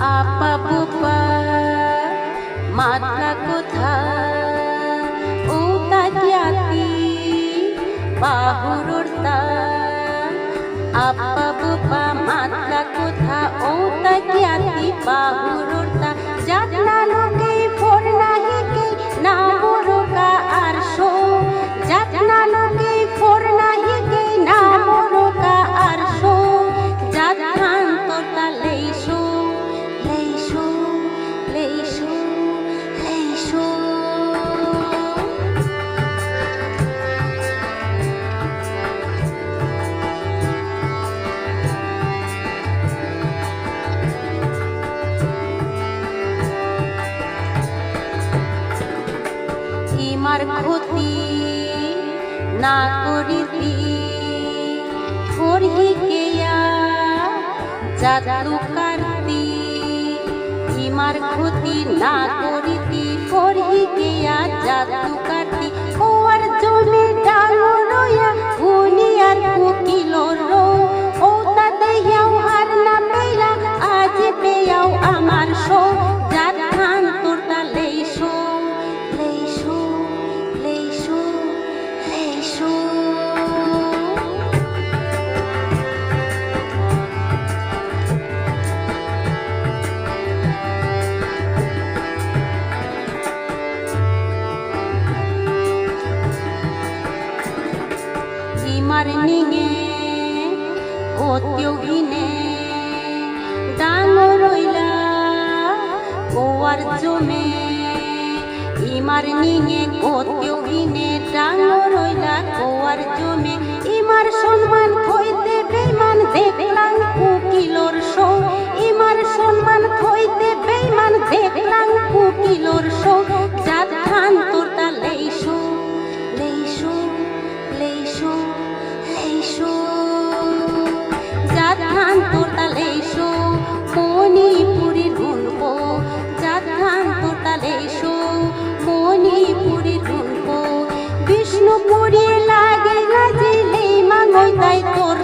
আপা পুপা মাতলা কোথা ও তাকিয়াকি বাহুরতা আপা পুপা মাতলা কোথা? ও তাকিয়াকি বাহুর ইমার ক্ষতি না করিতি। করি কেয়া জাদু কারতি ইমার ক্ষতি না করিতি। করি কেয়া জাদু নিঙে ওত্যোগিনে ডাঙর ওয়ার জমে ইমার নিঙে ওত্যোগিনে ডাঙর ওয়ার জমে ইমার সম্মান হইতে বেমান দেখলাম বিষ্ণুপুরে লাগে না জেলে তাই তোর